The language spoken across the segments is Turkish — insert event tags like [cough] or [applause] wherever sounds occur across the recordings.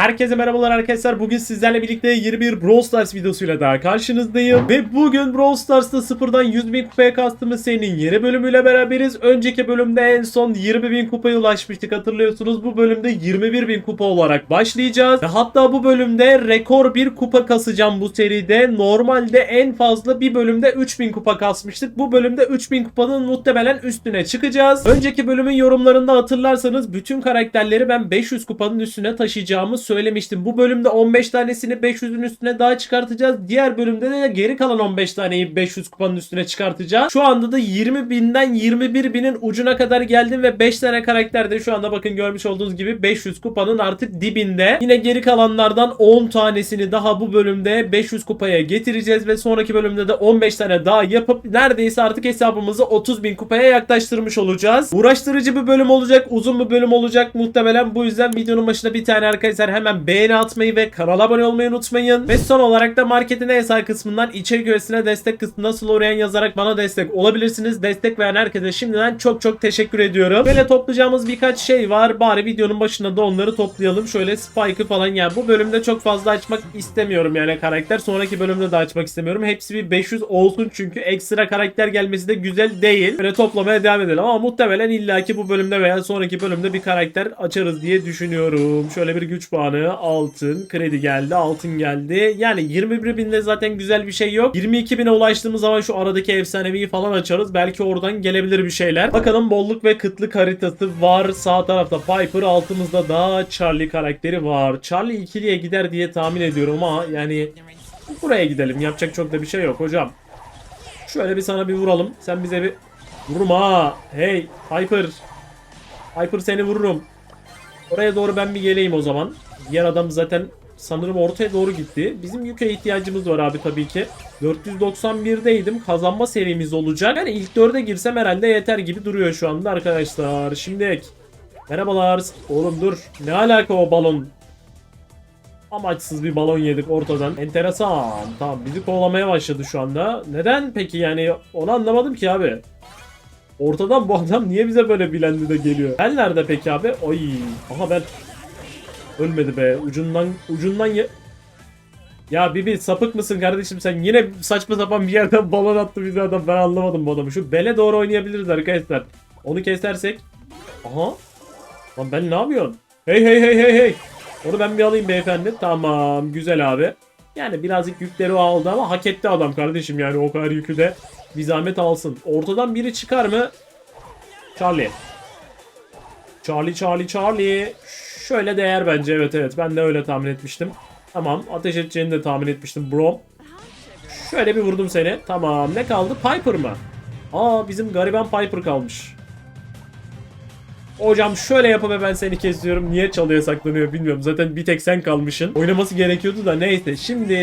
Herkese merhabalar arkadaşlar. Bugün sizlerle birlikte yeni bir Brawl Stars videosuyla daha karşınızdayım. Ve bugün Brawl Stars'ta sıfırdan 100 bin kupaya kastığımız serinin yeni bölümüyle beraberiz. Önceki bölümde en son 20 bin kupaya ulaşmıştık hatırlıyorsunuz. Bu bölümde 21 bin kupa olarak başlayacağız. Ve hatta bu bölümde rekor bir kupa kasacağım bu seride. Normalde en fazla bir bölümde 3000 kupa kasmıştık. Bu bölümde 3000 kupanın muhtemelen üstüne çıkacağız. Önceki bölümün yorumlarında hatırlarsanız bütün karakterleri ben 500 kupanın üstüne taşıyacağımı söylemiştim. Bu bölümde 15 tanesini 500'ün üstüne daha çıkartacağız. Diğer bölümde de geri kalan 15 taneyi 500 kupanın üstüne çıkartacağız. Şu anda da 20 binden 21 binin ucuna kadar geldim ve 5 tane karakter de şu anda bakın görmüş olduğunuz gibi 500 kupanın artık dibinde. Yine geri kalanlardan 10 tanesini daha bu bölümde 500 kupaya getireceğiz ve sonraki bölümde de 15 tane daha yapıp neredeyse artık hesabımızı 30 bin kupaya yaklaştırmış olacağız. Uğraştırıcı bir bölüm olacak, uzun bir bölüm olacak muhtemelen. Bu yüzden videonun başına bir tane arkadaşlar hemen beğeni atmayı ve kanala abone olmayı unutmayın. Ve son olarak da marketin en kısmından içerik üyesine destek kısmında Slorian yazarak bana destek olabilirsiniz. Destek veren herkese şimdiden çok çok teşekkür ediyorum. Böyle toplayacağımız birkaç şey var. Bari videonun başında da onları toplayalım. Şöyle Spike'ı falan yani bu bölümde çok fazla açmak istemiyorum yani karakter. Sonraki bölümde de açmak istemiyorum. Hepsi bir 500 olsun çünkü ekstra karakter gelmesi de güzel değil. Böyle toplamaya devam edelim ama muhtemelen illaki bu bölümde veya sonraki bölümde bir karakter açarız diye düşünüyorum. Şöyle bir güç puanı, altın, kredi geldi, altın geldi. Yani 21 binde zaten güzel bir şey yok. 22 bine ulaştığımız zaman şu aradaki efsaneviyi falan açarız. Belki oradan gelebilir bir şeyler. Bakalım bolluk ve kıtlık haritası var. Sağ tarafta Piper, altımızda da Charlie karakteri var. Charlie ikiliye gider diye tahmin ediyorum ama yani buraya gidelim. Yapacak çok da bir şey yok hocam. Şöyle bir sana bir vuralım. Sen bize bir vurma. Hey Piper. Piper seni vururum. Oraya doğru ben bir geleyim o zaman. Diğer adam zaten sanırım ortaya doğru gitti. Bizim yüke ihtiyacımız var abi tabii ki. 491'deydim. Kazanma serimiz olacak. Yani ilk 4'e girsem herhalde yeter gibi duruyor şu anda arkadaşlar. Şimdi merhabalar. Oğlum dur. Ne alaka o balon? Amaçsız bir balon yedik ortadan. Enteresan. Tamam bizi kovalamaya başladı şu anda. Neden peki yani onu anlamadım ki abi. Ortadan bu adam niye bize böyle bilendi de geliyor? Ben nerede peki abi? Oy. Aha ben ölmedi be. Ucundan ucundan ye... Ya Bibi sapık mısın kardeşim sen? Yine saçma sapan bir yerden [laughs] balon attı bize adam. Ben anlamadım bu adamı. Şu bele doğru oynayabiliriz arkadaşlar. Onu kesersek. Aha. Lan ben ne yapıyorum? Hey hey hey hey hey. Onu ben bir alayım beyefendi. Tamam güzel abi. Yani birazcık yükleri o aldı ama hak etti adam kardeşim yani o kadar yükü de bir zahmet alsın. Ortadan biri çıkar mı? Charlie. Charlie Charlie Charlie. Şöyle değer bence evet evet ben de öyle tahmin etmiştim. Tamam ateş edeceğini de tahmin etmiştim bro. Şöyle bir vurdum seni. Tamam ne kaldı? Piper mı? Aa bizim gariban Piper kalmış. Hocam şöyle yapıp ben seni kesiyorum. Niye çalıya saklanıyor bilmiyorum. Zaten bir tek sen kalmışsın. Oynaması gerekiyordu da neyse. Şimdi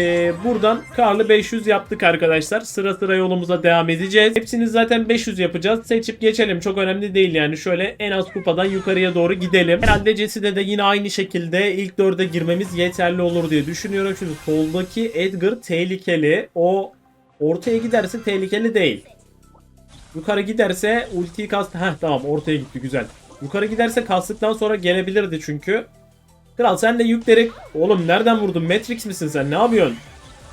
buradan Karlı 500 yaptık arkadaşlar. Sıra sıra yolumuza devam edeceğiz. Hepsini zaten 500 yapacağız. Seçip geçelim. Çok önemli değil yani. Şöyle en az kupadan yukarıya doğru gidelim. Herhalde Jesse'de de yine aynı şekilde ilk 4'e girmemiz yeterli olur diye düşünüyorum. Şimdi soldaki Edgar tehlikeli. O ortaya giderse tehlikeli değil. Yukarı giderse ultiyi kastı. Heh tamam ortaya gitti güzel. Yukarı giderse kastıktan sonra gelebilirdi çünkü. Kral sen de yükleri... Oğlum nereden vurdun? Matrix misin sen? Ne yapıyorsun?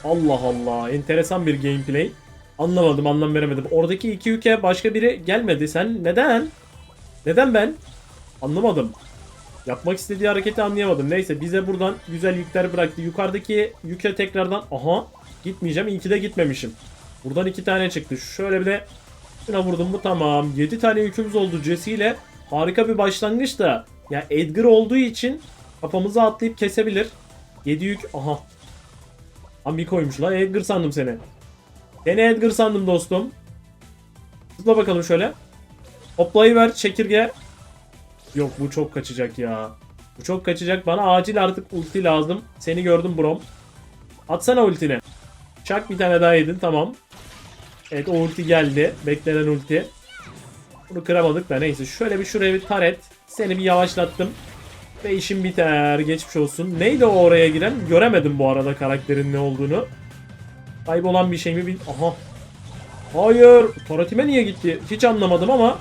Allah Allah. Enteresan bir gameplay. Anlamadım anlam veremedim. Oradaki iki yüke başka biri gelmedi. Sen neden? Neden ben? Anlamadım. Yapmak istediği hareketi anlayamadım. Neyse bize buradan güzel yükler bıraktı. Yukarıdaki yüke tekrardan... Aha gitmeyeceğim. İyi ki de gitmemişim. Buradan iki tane çıktı. Şöyle bir de şuna vurdum mu tamam. 7 tane yükümüz oldu Jesse ile. Harika bir başlangıç da. Ya Edgar olduğu için kafamıza atlayıp kesebilir. 7 yük. Aha. Ami koymuş lan. Edgar sandım seni. Seni Edgar sandım dostum. Zıpla bakalım şöyle. Hoplayıver çekirge. Yok bu çok kaçacak ya. Bu çok kaçacak. Bana acil artık ulti lazım. Seni gördüm brom. Atsana ultini. Çak bir tane daha yedin tamam. Evet o ulti geldi. Beklenen ulti. Bunu kıramadık da neyse. Şöyle bir şuraya bir taret. Seni bir yavaşlattım. Ve işim biter. Geçmiş olsun. Neydi o oraya giren? Göremedim bu arada karakterin ne olduğunu. Kaybolan bir şey mi? Aha. Hayır. Taratime niye gitti? Hiç anlamadım ama.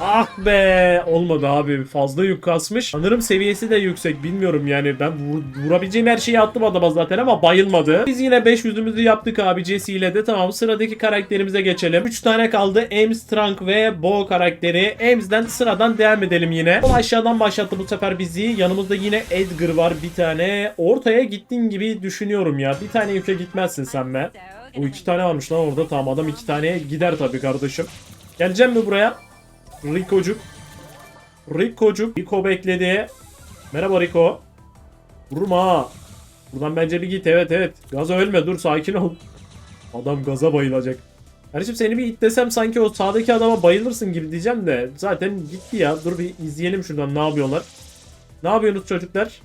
Ah be olmadı abi fazla yük kasmış. Sanırım seviyesi de yüksek bilmiyorum yani ben vur- vurabileceğim her şeyi attım adama zaten ama bayılmadı. Biz yine 500'ümüzü yaptık abi Jesse ile de tamam sıradaki karakterimize geçelim. 3 tane kaldı Ames, Trunk ve Bo karakteri. Ames'den sıradan devam edelim yine. O aşağıdan başlattı bu sefer bizi. Yanımızda yine Edgar var bir tane. Ortaya gittin gibi düşünüyorum ya. Bir tane yüke gitmezsin sen be. O iki tane varmış lan orada tamam adam iki taneye gider tabii kardeşim. Geleceğim mi buraya? Rico'cuk. Rico'cuk. Rico bekledi. Merhaba Rico. Vurma. Buradan bence bir git evet evet. Gaza ölme dur sakin ol. Adam gaza bayılacak. Kardeşim seni bir itlesem sanki o sağdaki adama bayılırsın gibi diyeceğim de zaten gitti ya. Dur bir izleyelim şuradan ne yapıyorlar. Ne yapıyorsunuz çocuklar?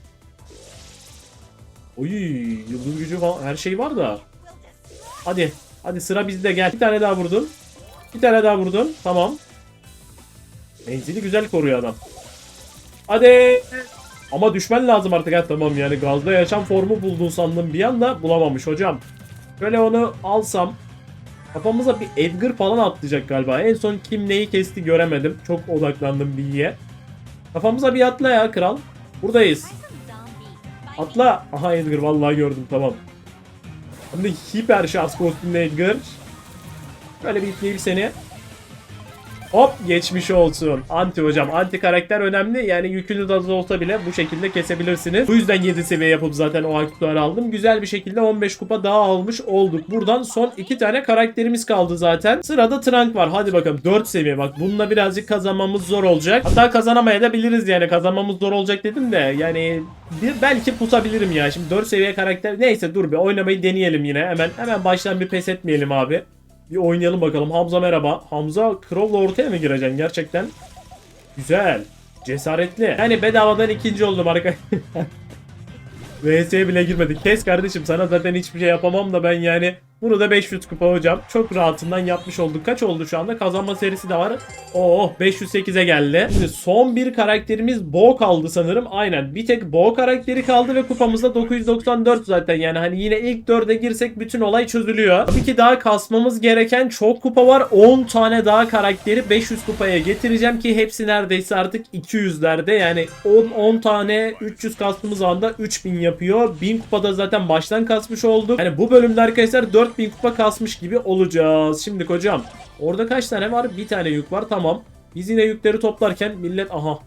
Oy yıldız gücü falan her şey var da. Hadi. Hadi sıra bizde gel. Bir tane daha vurdun. Bir tane daha vurdun. Tamam. Menzili güzel koruyor adam. Hadi. Ama düşmen lazım artık ha tamam yani gazda yaşam formu buldun sandım bir anda bulamamış hocam. Şöyle onu alsam kafamıza bir Edgar falan atlayacak galiba. En son kim neyi kesti göremedim. Çok odaklandım bilgiye. Kafamıza bir atla ya kral. Buradayız. Atla. Aha Edgar vallahi gördüm tamam. Hem de hiper şans kostümlü Edgar. Böyle bir itleyeyim seni. Hop geçmiş olsun. Anti hocam. Anti karakter önemli. Yani yükünüz az olsa bile bu şekilde kesebilirsiniz. Bu yüzden 7 seviye yapıp zaten o aksesuarı aldım. Güzel bir şekilde 15 kupa daha almış olduk. Buradan son 2 tane karakterimiz kaldı zaten. Sırada Trunk var. Hadi bakalım 4 seviye. Bak bununla birazcık kazanmamız zor olacak. Hatta kazanamayabiliriz yani. Kazanmamız zor olacak dedim de. Yani bir, belki pusabilirim ya. Şimdi 4 seviye karakter. Neyse dur bir oynamayı deneyelim yine. Hemen hemen baştan bir pes etmeyelim abi. Bir oynayalım bakalım. Hamza merhaba. Hamza Crow'la ortaya mı gireceksin gerçekten? Güzel. Cesaretli. Yani bedavadan ikinci oldum arkadaşlar. [laughs] VS'ye bile girmedik. Kes kardeşim sana zaten hiçbir şey yapamam da ben yani bunu da 500 kupa hocam. Çok rahatından yapmış olduk. Kaç oldu şu anda? Kazanma serisi de var. Oh 508'e geldi. Şimdi son bir karakterimiz Bo kaldı sanırım. Aynen. Bir tek Bo karakteri kaldı ve kupamızda 994 zaten. Yani hani yine ilk 4'e girsek bütün olay çözülüyor. Tabii ki daha kasmamız gereken çok kupa var. 10 tane daha karakteri 500 kupaya getireceğim ki hepsi neredeyse artık 200'lerde. Yani 10 10 tane 300 kastığımız anda 3000 yapıyor. 1000 kupada zaten baştan kasmış olduk. Yani bu bölümde arkadaşlar 4000 kupa kasmış gibi olacağız. Şimdi hocam orada kaç tane var? Bir tane yük var tamam. Biz yine yükleri toplarken millet aha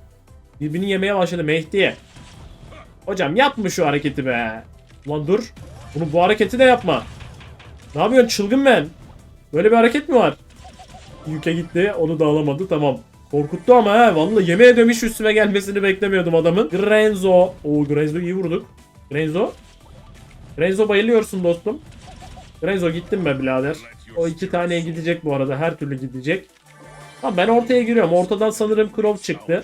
birbirini yemeye başladı Mehdi'ye. Hocam yapma şu hareketi be. Ulan dur. Bunu bu hareketi de yapma. Ne yapıyorsun çılgın ben? Böyle bir hareket mi var? Yüke gitti onu da alamadı tamam. Korkuttu ama ha vallahi yemeğe dönmüş üstüme gelmesini beklemiyordum adamın. Grenzo. Oo Grenzo iyi vurduk. Grenzo. Grenzo bayılıyorsun dostum. Grenzo gittim be birader. O iki taneye gidecek bu arada her türlü gidecek. Tamam ben ortaya giriyorum. Ortadan sanırım Crow çıktı.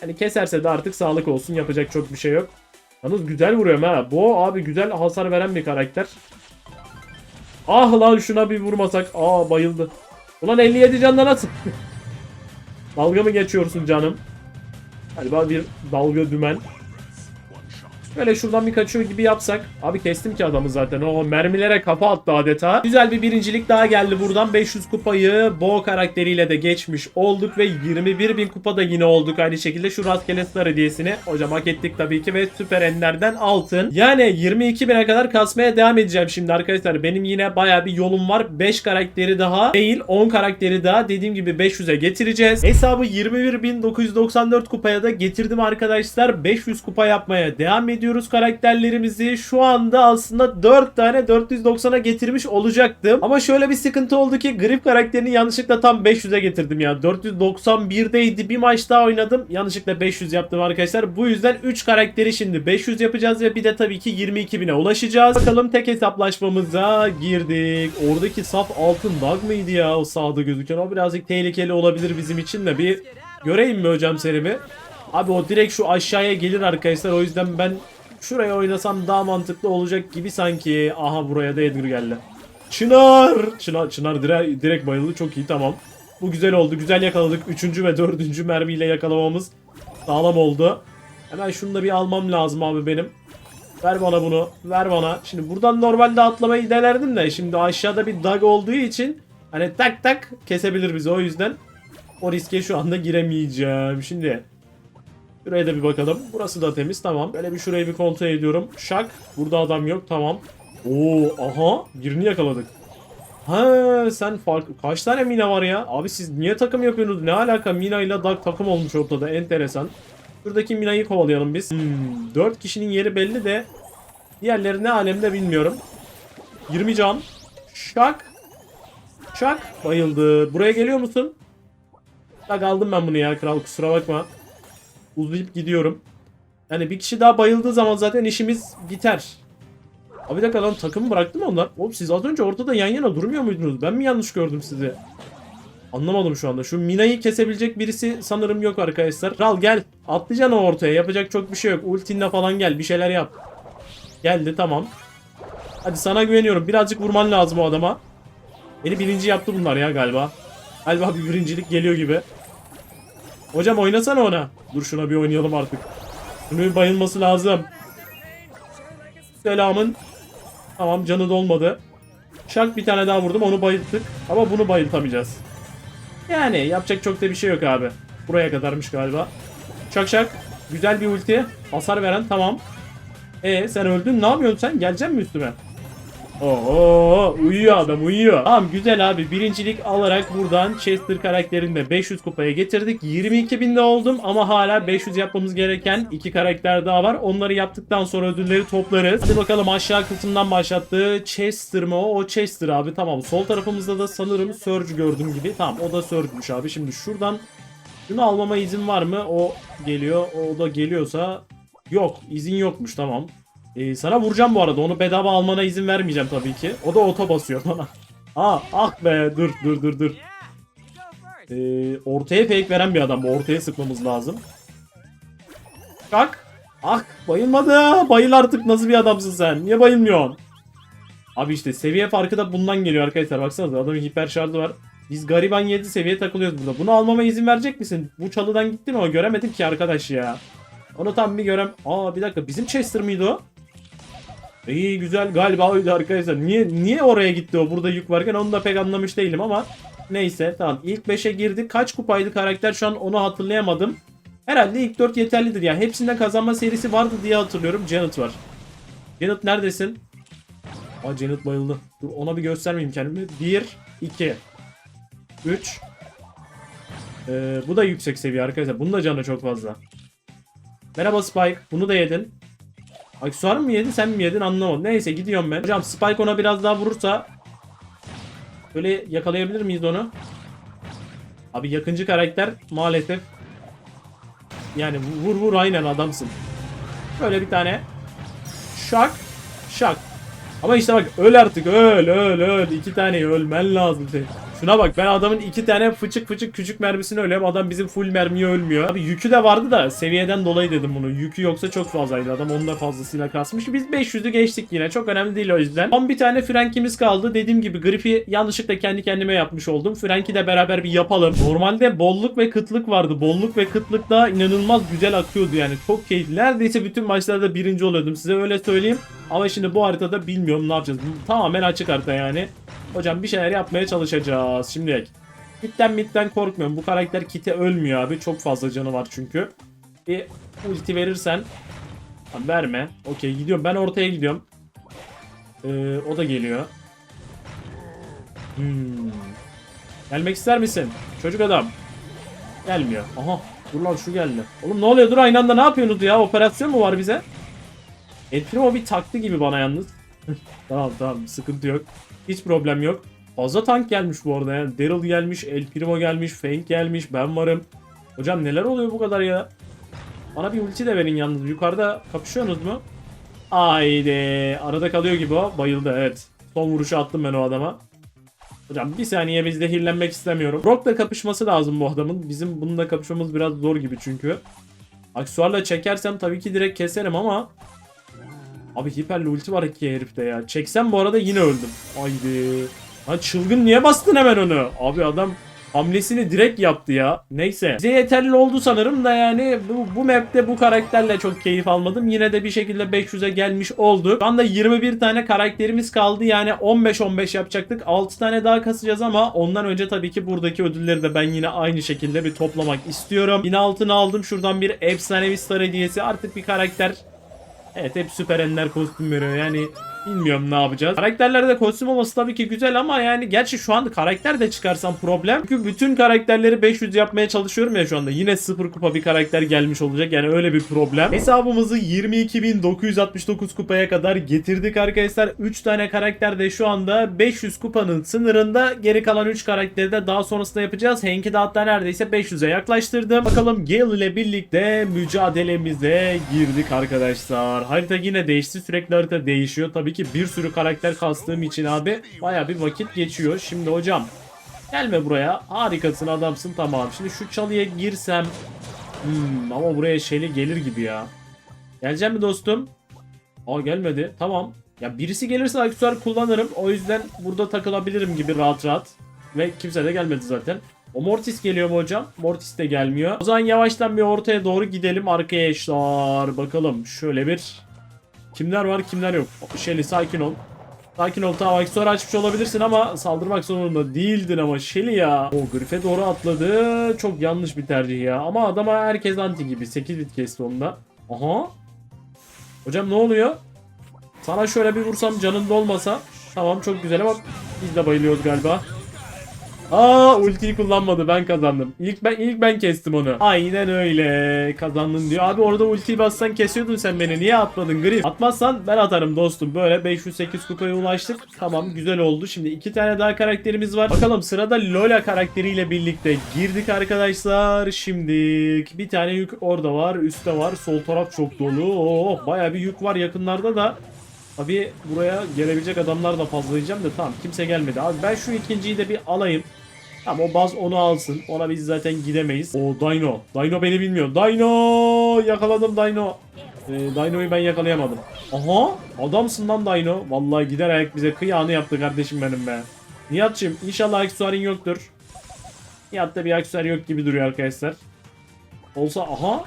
Hani keserse de artık sağlık olsun. Yapacak çok bir şey yok. Yalnız güzel vuruyorum ha. Bu abi güzel hasar veren bir karakter. Ah lan şuna bir vurmasak. Aa bayıldı. Ulan 57 canla nasıl? [laughs] dalga mı geçiyorsun canım? Galiba bir dalga dümen. Böyle şuradan bir kaçıyor gibi yapsak. Abi kestim ki adamı zaten. O mermilere kafa attı adeta. Güzel bir birincilik daha geldi buradan. 500 kupayı Bo karakteriyle de geçmiş olduk ve 21.000 kupa da yine olduk aynı şekilde. Şu rastgele star hediyesini hocam hak ettik tabii ki ve süper enlerden altın. Yani 22.000'e kadar kasmaya devam edeceğim şimdi arkadaşlar. Benim yine baya bir yolum var. 5 karakteri daha değil 10 karakteri daha dediğim gibi 500'e getireceğiz. Hesabı 21.994 kupaya da getirdim arkadaşlar. 500 kupa yapmaya devam ediyoruz karakterlerimizi. Şu anda aslında 4 tane 490'a getirmiş olacaktım. Ama şöyle bir sıkıntı oldu ki grip karakterini yanlışlıkla tam 500'e getirdim ya. 491'deydi bir maç daha oynadım. Yanlışlıkla 500 yaptım arkadaşlar. Bu yüzden 3 karakteri şimdi 500 yapacağız ve bir de tabii ki 22.000'e ulaşacağız. Bakalım tek hesaplaşmamıza girdik. Oradaki saf altın bug mıydı ya o sağda gözüken? O birazcık tehlikeli olabilir bizim için de bir göreyim mi hocam serimi? Abi o direkt şu aşağıya gelir arkadaşlar. O yüzden ben şuraya oynasam daha mantıklı olacak gibi sanki. Aha buraya da Edgar geldi. Çınar! Çınar, Çınar direkt, direkt bayıldı. Çok iyi tamam. Bu güzel oldu. Güzel yakaladık. Üçüncü ve dördüncü mermiyle yakalamamız sağlam oldu. Hemen şunu da bir almam lazım abi benim. Ver bana bunu. Ver bana. Şimdi buradan normalde atlamayı denerdim de. Şimdi aşağıda bir dag olduğu için hani tak tak kesebilir bizi o yüzden. O riske şu anda giremeyeceğim. Şimdi şuraya da bir bakalım. Burası da temiz tamam. Böyle bir şurayı bir kontrol ediyorum. Şak. Burada adam yok tamam. Oo aha birini yakaladık. Ha sen fark kaç tane mina var ya? Abi siz niye takım yapıyorsunuz? Ne alaka Mina ile Dark takım olmuş ortada enteresan. Şuradaki Mina'yı kovalayalım biz. Hmm, 4 kişinin yeri belli de diğerleri ne alemde bilmiyorum. 20 can. Şak. Şak. Bayıldı. Buraya geliyor musun? Bak aldım ben bunu ya kral kusura bakma. Uzayıp gidiyorum. Yani bir kişi daha bayıldığı zaman zaten işimiz biter. Abi bir dakika lan takımı bıraktı mı onlar? Oğlum siz az önce ortada yan yana durmuyor muydunuz? Ben mi yanlış gördüm sizi? Anlamadım şu anda. Şu Mina'yı kesebilecek birisi sanırım yok arkadaşlar. Kral gel. Atlayacaksın ortaya. Yapacak çok bir şey yok. Ultinle falan gel. Bir şeyler yap. Geldi tamam. Hadi sana güveniyorum. Birazcık vurman lazım o adama. Beni birinci yaptı bunlar ya galiba. Galiba bir birincilik geliyor gibi. Hocam oynasana ona. Dur şuna bir oynayalım artık. Şunun bir bayılması lazım. Selamın. Tamam canı dolmadı. Şak bir tane daha vurdum onu bayılttık. Ama bunu bayıltamayacağız. Yani yapacak çok da bir şey yok abi. Buraya kadarmış galiba. Şak şak. Güzel bir ulti. Hasar veren tamam. E sen öldün ne yapıyorsun sen? Gelecek mi üstüme? Oo uyuyor adam uyuyor. Tamam güzel abi birincilik alarak buradan Chester karakterini de 500 kupaya getirdik. 22 binde oldum ama hala 500 yapmamız gereken iki karakter daha var. Onları yaptıktan sonra ödülleri toplarız. Hadi bakalım aşağı kısımdan başlattı. Chester mı o? O Chester abi tamam. Sol tarafımızda da sanırım Surge gördüğüm gibi. Tamam o da Surge'müş abi. Şimdi şuradan şunu almama izin var mı? O geliyor. O da geliyorsa yok. izin yokmuş tamam. Ee, sana vuracağım bu arada. Onu bedava almana izin vermeyeceğim tabii ki. O da oto basıyor bana. [laughs] Aa, ah be dur dur dur dur. Ee, ortaya fake veren bir adam. Ortaya sıkmamız lazım. Kalk. Ah bayılmadı. Bayıl artık nasıl bir adamsın sen? Niye bayılmıyorsun? Abi işte seviye farkı da bundan geliyor arkadaşlar. Baksanıza adamın hiper şarjı var. Biz gariban 7 seviye takılıyoruz burada. Bunu almama izin verecek misin? Bu çalıdan gitti mi o? Göremedim ki arkadaş ya. Onu tam bir görem. Aa bir dakika bizim Chester mıydı o? İyi güzel galiba oydu arkadaşlar. Niye niye oraya gitti o burada yük varken onu da pek anlamış değilim ama neyse tamam ilk 5'e girdik. Kaç kupaydı karakter şu an onu hatırlayamadım. Herhalde ilk 4 yeterlidir ya. Hepsinde kazanma serisi vardı diye hatırlıyorum. Janet var. Janet neredesin? Aa Janet bayıldı. Dur ona bir göstermeyeyim kendimi. 1 2 3 ee, bu da yüksek seviye arkadaşlar. Bunun da canı çok fazla. Merhaba Spike. Bunu da yedin. Aksesuar mı yedin sen mi yedin anlamadım. Neyse gidiyorum ben. Hocam Spike ona biraz daha vurursa böyle yakalayabilir miyiz onu? Abi yakıncı karakter maalesef yani vur vur aynen adamsın. Böyle bir tane şak şak. Ama işte bak öl artık öl öl öl. iki tane ölmen lazım senin. Şuna bak ben adamın iki tane fıçık fıçık küçük mermisini ölüyorum. Adam bizim full mermiye ölmüyor. Abi yükü de vardı da seviyeden dolayı dedim bunu. Yükü yoksa çok fazlaydı. Adam onun da fazlasıyla kasmış. Biz 500'ü geçtik yine. Çok önemli değil o yüzden. Son bir tane Frank'imiz kaldı. Dediğim gibi gripi yanlışlıkla kendi kendime yapmış oldum. Frank'i de beraber bir yapalım. Normalde bolluk ve kıtlık vardı. Bolluk ve kıtlık da inanılmaz güzel akıyordu yani. Çok keyifli. Neredeyse bütün maçlarda birinci oluyordum. Size öyle söyleyeyim. Ama şimdi bu haritada bilmiyorum ne yapacağız. Tamamen açık harita yani. Hocam bir şeyler yapmaya çalışacağız şimdilik. Kitten mitten korkmuyorum. Bu karakter kite ölmüyor abi. Çok fazla canı var çünkü. Bir ulti verirsen Abi verme. Okey gidiyorum. Ben ortaya gidiyorum. Ee, o da geliyor. Hmm. Gelmek ister misin? Çocuk adam. Gelmiyor. Aha. Dur lan şu geldi. Oğlum ne oluyor? Dur aynı anda ne yapıyorsunuz ya? Operasyon mu var bize? El Primo bir taktı gibi bana yalnız. [laughs] tamam tamam sıkıntı yok. Hiç problem yok. Fazla tank gelmiş bu arada yani. Daryl gelmiş, El Primo gelmiş, Fang gelmiş, ben varım. Hocam neler oluyor bu kadar ya? Bana bir ulti de verin yalnız. Yukarıda kapışıyorsunuz mu? Haydi. Arada kalıyor gibi o. Bayıldı evet. Son vuruşu attım ben o adama. Hocam bir saniye biz zehirlenmek istemiyorum. Brock'la kapışması lazım bu adamın. Bizim bununla kapışmamız biraz zor gibi çünkü. Aksuarla çekersem tabii ki direkt keserim ama Abi hiperli ulti var iki herifte ya. Çeksem bu arada yine öldüm. Haydi. Lan çılgın niye bastın hemen onu? Abi adam Hamlesini direkt yaptı ya. Neyse. Bize yeterli oldu sanırım da yani bu, bu map'te bu karakterle çok keyif almadım. Yine de bir şekilde 500'e gelmiş olduk. Şu anda 21 tane karakterimiz kaldı. Yani 15-15 yapacaktık. 6 tane daha kasacağız ama ondan önce tabii ki buradaki ödülleri de ben yine aynı şekilde bir toplamak istiyorum. Yine altını aldım. Şuradan bir efsanevi star hediyesi. Artık bir karakter Evet hep süper enler kostüm yani bilmiyorum ne yapacağız. Karakterlerde kostüm olması tabii ki güzel ama yani gerçi şu anda karakter de çıkarsam problem. Çünkü bütün karakterleri 500 yapmaya çalışıyorum ya şu anda. Yine 0 kupa bir karakter gelmiş olacak yani öyle bir problem. Hesabımızı 22.969 kupaya kadar getirdik arkadaşlar. 3 tane karakter de şu anda 500 kupanın sınırında. Geri kalan 3 karakteri de daha sonrasında yapacağız. Henk'i de hatta neredeyse 500'e yaklaştırdım. Bakalım Gale ile birlikte mücadelemize girdik arkadaşlar. Harita yine değişti. Sürekli harita değişiyor. Tabii ki bir sürü karakter kastığım için abi baya bir vakit geçiyor. Şimdi hocam gelme buraya. Harikasın adamsın tamam. Şimdi şu çalıya girsem Hmm, ama buraya şeyli gelir gibi ya. Gelecek mi dostum? Aa gelmedi. Tamam. Ya birisi gelirse aksesuar kullanırım. O yüzden burada takılabilirim gibi rahat rahat. Ve kimse de gelmedi zaten. O Mortis geliyor mu hocam? Mortis de gelmiyor. O zaman yavaştan bir ortaya doğru gidelim arkadaşlar. Bakalım şöyle bir kimler var kimler yok. Shelly sakin ol. Sakin ol tamam aksesuar açmış olabilirsin ama saldırmak zorunda değildin ama Shelly ya. O Griff'e doğru atladı. Çok yanlış bir tercih ya. Ama adama herkes anti gibi. 8 bit kesti onda. Aha. Hocam ne oluyor? Sana şöyle bir vursam canın dolmasa. Tamam çok güzel ama biz de bayılıyoruz galiba. Aa ultiyi kullanmadı ben kazandım. İlk ben ilk ben kestim onu. Aynen öyle. Kazandın diyor. Abi orada ultiyi bassan kesiyordun sen beni. Niye atmadın Grif? Atmazsan ben atarım dostum. Böyle 508 kupaya ulaştık. Tamam güzel oldu. Şimdi iki tane daha karakterimiz var. Bakalım sırada Lola karakteriyle birlikte girdik arkadaşlar. Şimdi bir tane yük orada var. Üstte var. Sol taraf çok dolu. Oh baya bir yük var yakınlarda da. Abi buraya gelebilecek adamlar da fazla diyeceğim de tamam kimse gelmedi. Abi ben şu ikinciyi de bir alayım. Tamam o baz onu alsın. Ona biz zaten gidemeyiz. O Dino. Dino beni bilmiyor. Dino! Yakaladım Dino. Ee, Dino'yu ben yakalayamadım. Aha! Adamsın lan Dino. Vallahi gider ayak bize kıyağını yaptı kardeşim benim be. Nihat'cığım inşallah aksesuarın yoktur. Nihat'ta bir aksesuar yok gibi duruyor arkadaşlar. Olsa aha.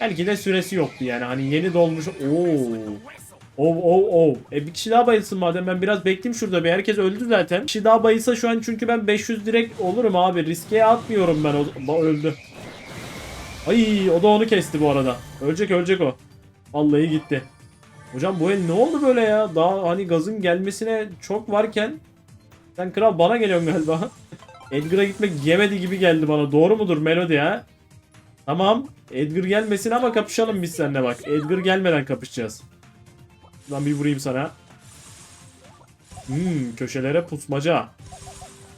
Belki de süresi yoktu yani. Hani yeni dolmuş. Oo. Oh oh oh. E bir kişi daha bayılsın madem ben biraz bekleyeyim şurada bir herkes öldü zaten. Bir kişi daha bayılsa şu an çünkü ben 500 direkt olurum abi riske atmıyorum ben o öldü. Ay o da onu kesti bu arada. Ölecek ölecek o. Vallahi gitti. Hocam bu el ne oldu böyle ya? Daha hani gazın gelmesine çok varken sen kral bana geliyorsun galiba. [laughs] Edgar'a gitmek yemedi gibi geldi bana. Doğru mudur Melody ha? Tamam. Edgar gelmesin ama kapışalım biz seninle bak. Edgar gelmeden kapışacağız. Lan bir vurayım sana. Hmm, köşelere pusmaca.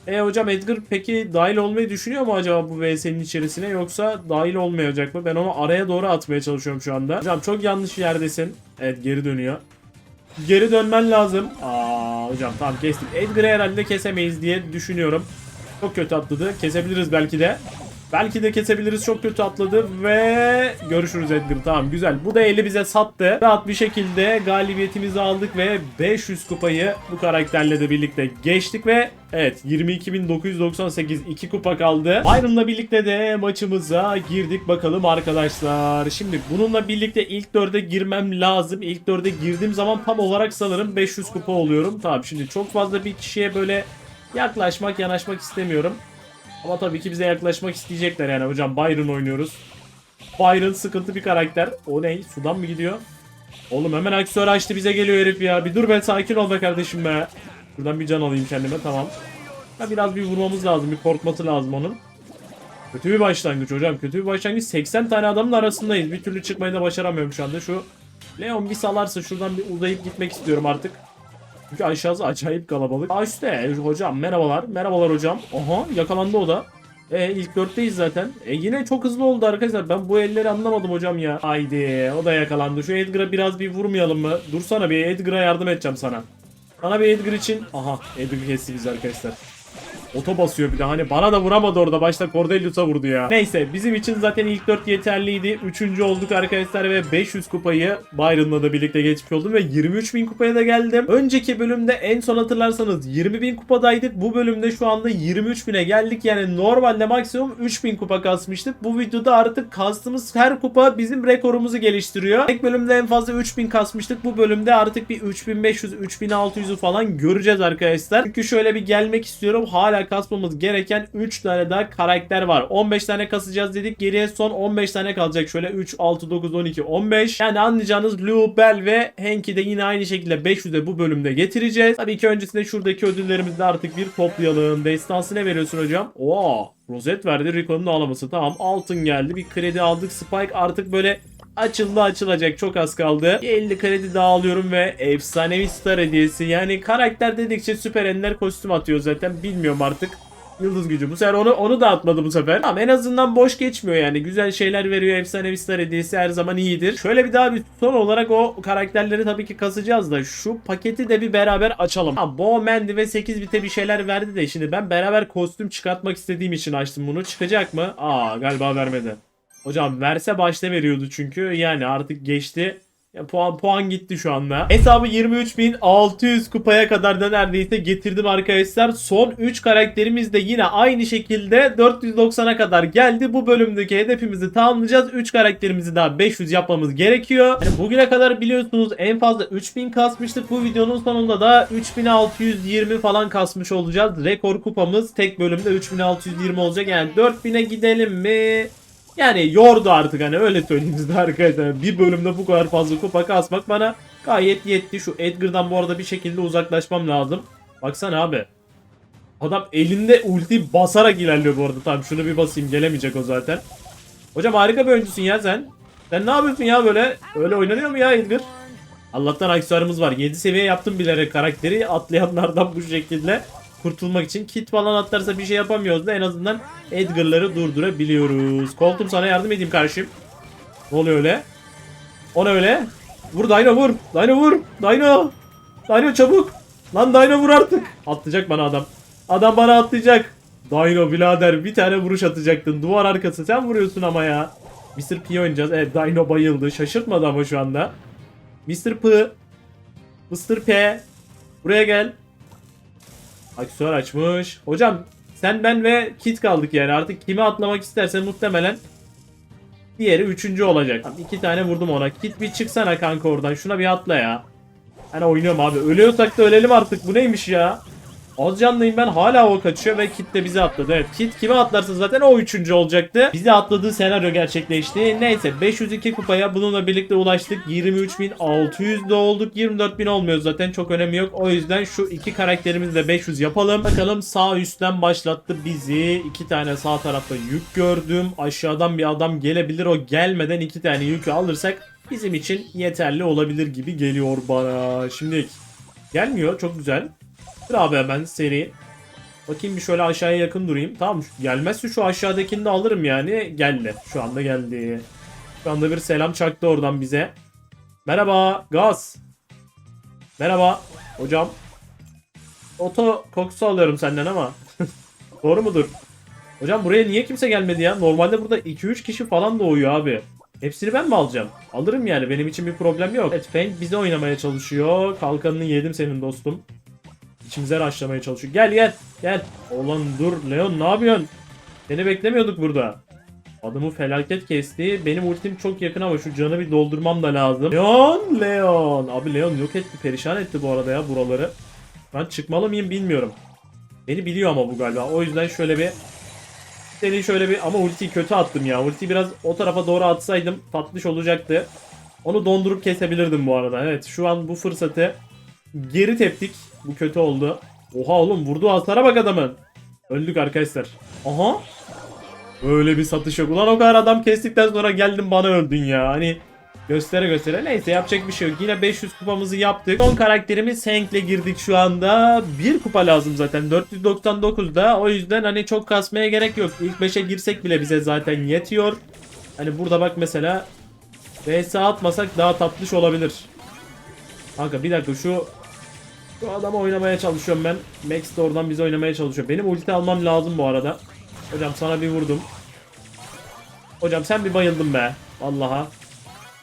E hocam Edgar peki dahil olmayı düşünüyor mu acaba bu VS'nin içerisine yoksa dahil olmayacak mı? Ben onu araya doğru atmaya çalışıyorum şu anda. Hocam çok yanlış yerdesin. Evet geri dönüyor. Geri dönmen lazım. Aa hocam tamam kestik. Edgar'ı herhalde kesemeyiz diye düşünüyorum. Çok kötü atladı. Kesebiliriz belki de. Belki de kesebiliriz. Çok kötü atladı ve görüşürüz Edgar. Tamam güzel. Bu da eli bize sattı. Rahat bir şekilde galibiyetimizi aldık ve 500 kupayı bu karakterle de birlikte geçtik ve evet 22.998 2 kupa kaldı. Byron'la birlikte de maçımıza girdik bakalım arkadaşlar. Şimdi bununla birlikte ilk 4'e girmem lazım. İlk 4'e girdiğim zaman tam olarak sanırım 500 kupa oluyorum. Tamam şimdi çok fazla bir kişiye böyle yaklaşmak yanaşmak istemiyorum. Ama tabii ki bize yaklaşmak isteyecekler yani hocam Byron oynuyoruz. Byron sıkıntı bir karakter. O ne? Sudan mı gidiyor? Oğlum hemen aksesuar açtı bize geliyor herif ya. Bir dur ben sakin ol be kardeşim be. Buradan bir can alayım kendime tamam. Ha biraz bir vurmamız lazım. Bir korkması lazım onun. Kötü bir başlangıç hocam. Kötü bir başlangıç. 80 tane adamın arasındayız. Bir türlü çıkmayı da başaramıyorum şu anda. Şu Leon bir salarsa şuradan bir uzayıp gitmek istiyorum artık. Çünkü aşağısı acayip kalabalık. Aa üstte hocam merhabalar. Merhabalar hocam. Aha yakalandı o da. E ilk dörtteyiz zaten. E yine çok hızlı oldu arkadaşlar. Ben bu elleri anlamadım hocam ya. Haydi o da yakalandı. Şu Edgar'a biraz bir vurmayalım mı? Dursana bir Edgar'a yardım edeceğim sana. Sana bir Edgar için. Aha Edgar kesti biz arkadaşlar. Oto basıyor bir de hani bana da vuramadı orada başta Cordelius'a vurdu ya. Neyse bizim için zaten ilk 4 yeterliydi. Üçüncü olduk arkadaşlar ve 500 kupayı Byron'la da birlikte geçmiş oldum ve 23.000 kupaya da geldim. Önceki bölümde en son hatırlarsanız 20.000 kupadaydık. Bu bölümde şu anda 23.000'e geldik. Yani normalde maksimum 3.000 kupa kasmıştık. Bu videoda artık kastığımız her kupa bizim rekorumuzu geliştiriyor. İlk bölümde en fazla 3000 kasmıştık. Bu bölümde artık bir 3500 3600'ü falan göreceğiz arkadaşlar. Çünkü şöyle bir gelmek istiyorum. Hala kasmamız gereken 3 tane daha karakter var. 15 tane kasacağız dedik. Geriye son 15 tane kalacak. Şöyle 3 6 9 12 15. Yani anlayacağınız Lou, Bell ve Hank'i de yine aynı şekilde 500'e bu bölümde getireceğiz. Tabii ki öncesinde şuradaki ödüllerimizi de artık bir toplayalım. Destansı ne veriyorsun hocam? Oo, rozet verdi. Rico'nun ağlaması. Tamam altın geldi. Bir kredi aldık. Spike artık böyle açıldı açılacak çok az kaldı. 50 kredi daha alıyorum ve efsanevi star hediyesi. Yani karakter dedikçe süper ender kostüm atıyor zaten. Bilmiyorum artık. Yıldız gücü. Bu sefer onu onu da atmadı bu sefer. Ama en azından boş geçmiyor yani. Güzel şeyler veriyor. Efsanevi star hediyesi her zaman iyidir. Şöyle bir daha bir son olarak o karakterleri tabii ki kasacağız da şu paketi de bir beraber açalım. Ha Bo Mandy ve 8 bite bir şeyler verdi de şimdi ben beraber kostüm çıkartmak istediğim için açtım bunu. Çıkacak mı? Aa galiba vermedi. Hocam verse başta veriyordu çünkü yani artık geçti. Ya puan puan gitti şu anda. Hesabı 23.600 kupaya kadar da neredeyse getirdim arkadaşlar. Son 3 karakterimiz de yine aynı şekilde 490'a kadar geldi. Bu bölümdeki hedefimizi tamamlayacağız. 3 karakterimizi daha 500 yapmamız gerekiyor. Yani bugüne kadar biliyorsunuz en fazla 3000 kasmıştık. Bu videonun sonunda da 3620 falan kasmış olacağız. Rekor kupamız tek bölümde 3620 olacak. Yani 4000'e gidelim mi? Yani yordu artık hani öyle söyleyeyim size arkadaşlar. Bir bölümde bu kadar fazla kupa kasmak bana gayet yetti. Şu Edgar'dan bu arada bir şekilde uzaklaşmam lazım. Baksana abi. Adam elinde ulti basarak ilerliyor bu arada. Tamam şunu bir basayım gelemeyecek o zaten. Hocam harika bir oyuncusun ya sen. Sen ne yapıyorsun ya böyle? Öyle oynanıyor mu ya Edgar? Allah'tan aksesuarımız var. 7 seviye yaptım bilerek karakteri atlayanlardan bu şekilde kurtulmak için. Kit falan atlarsa bir şey yapamıyoruz da en azından Edgar'ları durdurabiliyoruz. Koltum sana yardım edeyim karşım. Ne oluyor öyle? O ne öyle? Vur Dino vur. Dino vur. Dino. Dino çabuk. Lan Dino vur artık. Atlayacak bana adam. Adam bana atlayacak. Dino birader bir tane vuruş atacaktın. Duvar arkası sen vuruyorsun ama ya. Mr. P oynayacağız. Evet Dino bayıldı. Şaşırtmadı ama şu anda. Mr. P. Mr. P. Buraya gel. Aksesuar açmış. Hocam sen ben ve Kit kaldık yani. Artık kimi atlamak istersen muhtemelen diğeri üçüncü olacak. Tamam, iki tane vurdum ona. Kit bir çıksana kanka oradan. Şuna bir atla ya. Hani oynuyorum abi. Ölüyorsak da ölelim artık. Bu neymiş ya? Az canlıyım ben hala o kaçıyor ve Kit de bizi atladı. Evet Kit kime atlarsa zaten o üçüncü olacaktı. Bizi atladığı senaryo gerçekleşti. Neyse 502 kupaya bununla birlikte ulaştık. 23.600 de olduk. 24.000 olmuyor zaten çok önemi yok. O yüzden şu iki karakterimizi de 500 yapalım. Bakalım sağ üstten başlattı bizi. iki tane sağ tarafta yük gördüm. Aşağıdan bir adam gelebilir. O gelmeden iki tane yükü alırsak bizim için yeterli olabilir gibi geliyor bana. Şimdi gelmiyor. Çok güzel. Abi hemen seri. Bakayım bir şöyle aşağıya yakın durayım. Tamam gelmezse şu aşağıdakini de alırım yani. Geldi. Şu anda geldi. Şu anda bir selam çaktı oradan bize. Merhaba Gaz. Merhaba hocam. Oto kokusu alıyorum senden ama. [laughs] Doğru mudur? Hocam buraya niye kimse gelmedi ya? Normalde burada 2-3 kişi falan doğuyor abi. Hepsini ben mi alacağım? Alırım yani benim için bir problem yok. Evet Feng bize oynamaya çalışıyor. Kalkanını yedim senin dostum. İçimize raşlamaya çalışıyor. Gel gel gel. Ulan dur Leon ne yapıyorsun? Seni beklemiyorduk burada. Adamı felaket kesti. Benim ultim çok yakın ama şu canı bir doldurmam da lazım. Leon Leon. Abi Leon yok etti perişan etti bu arada ya buraları. Ben çıkmalı mıyım bilmiyorum. Beni biliyor ama bu galiba. O yüzden şöyle bir seni şöyle bir ama ultiyi kötü attım ya. Ultiyi biraz o tarafa doğru atsaydım tatlış olacaktı. Onu dondurup kesebilirdim bu arada. Evet şu an bu fırsatı geri teptik. Bu kötü oldu. Oha oğlum vurduğu hasara bak adamın. Öldük arkadaşlar. Aha. Böyle bir satış yok. Ulan o kadar adam kestikten sonra geldin bana öldün ya. Hani göstere göstere. Neyse yapacak bir şey yok. Yine 500 kupamızı yaptık. Son karakterimiz Hank'le girdik şu anda. Bir kupa lazım zaten. 499'da. O yüzden hani çok kasmaya gerek yok. İlk 5'e girsek bile bize zaten yetiyor. Hani burada bak mesela VS atmasak daha tatlış olabilir. Kanka bir dakika şu Şu adamı oynamaya çalışıyorum ben. Max de oradan bizi oynamaya çalışıyor. Benim ulti almam lazım bu arada. Hocam sana bir vurdum. Hocam sen bir bayıldın be. Vallaha.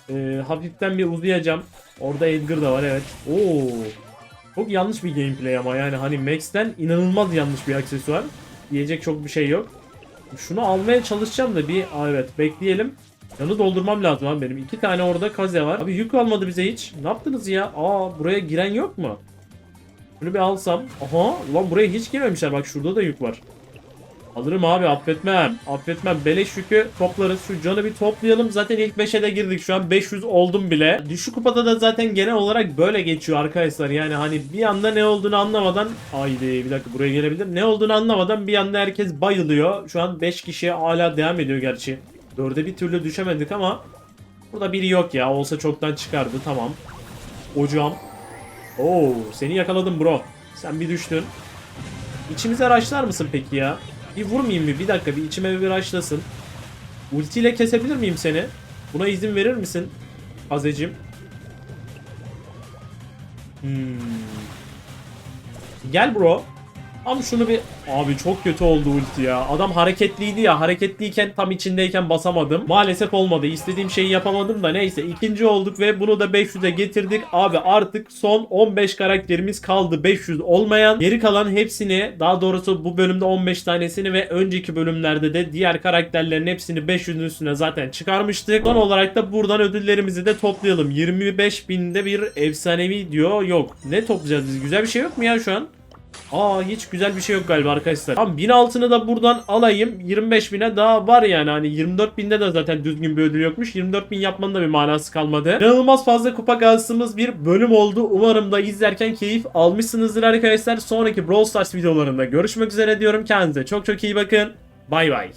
Ee, hafiften bir uzayacağım. Orada Edgar da var evet. Oo. Çok yanlış bir gameplay ama yani hani Max'ten inanılmaz yanlış bir aksesuar. Diyecek çok bir şey yok. Şunu almaya çalışacağım da bir Aa, evet bekleyelim. Yanı doldurmam lazım abi benim. iki tane orada kaze var. Abi yük almadı bize hiç. Ne yaptınız ya? Aa buraya giren yok mu? Bunu bir alsam. Aha ulan buraya hiç girmemişler. Bak şurada da yük var. Alırım abi affetmem. Affetmem. Beleş yükü toplarız. Şu canı bir toplayalım. Zaten ilk 5'e de girdik. Şu an 500 oldum bile. Düşük kupada da zaten genel olarak böyle geçiyor arkadaşlar. Yani hani bir anda ne olduğunu anlamadan haydi bir dakika buraya gelebilir. Ne olduğunu anlamadan bir anda herkes bayılıyor. Şu an 5 kişiye hala devam ediyor gerçi. 4'e bir türlü düşemedik ama burada biri yok ya. Olsa çoktan çıkardı. Tamam. Hocam. Oo, seni yakaladım bro. Sen bir düştün. İçimize araçlar mısın peki ya? Bir vurmayayım mı? Bir dakika bir içime bir araçlasın. Ultiyle kesebilir miyim seni? Buna izin verir misin? Azecim. Hmm. Gel bro. Ama şunu bir... Abi çok kötü oldu ulti ya. Adam hareketliydi ya. Hareketliyken tam içindeyken basamadım. Maalesef olmadı. İstediğim şeyi yapamadım da neyse. ikinci olduk ve bunu da 500'e getirdik. Abi artık son 15 karakterimiz kaldı. 500 olmayan. Geri kalan hepsini daha doğrusu bu bölümde 15 tanesini ve önceki bölümlerde de diğer karakterlerin hepsini 500'ün üstüne zaten çıkarmıştık. Son olarak da buradan ödüllerimizi de toplayalım. 25 binde bir efsanevi diyor. Yok. Ne toplayacağız biz? Güzel bir şey yok mu ya şu an? Aa hiç güzel bir şey yok galiba arkadaşlar. Tamam 1000 altını da buradan alayım. 25 bine daha var yani. Hani 24 binde de zaten düzgün bir ödül yokmuş. 24 bin yapmanın da bir manası kalmadı. İnanılmaz fazla kupa kastığımız bir bölüm oldu. Umarım da izlerken keyif almışsınızdır arkadaşlar. Sonraki Brawl Stars videolarında görüşmek üzere diyorum. Kendinize çok çok iyi bakın. Bay bay.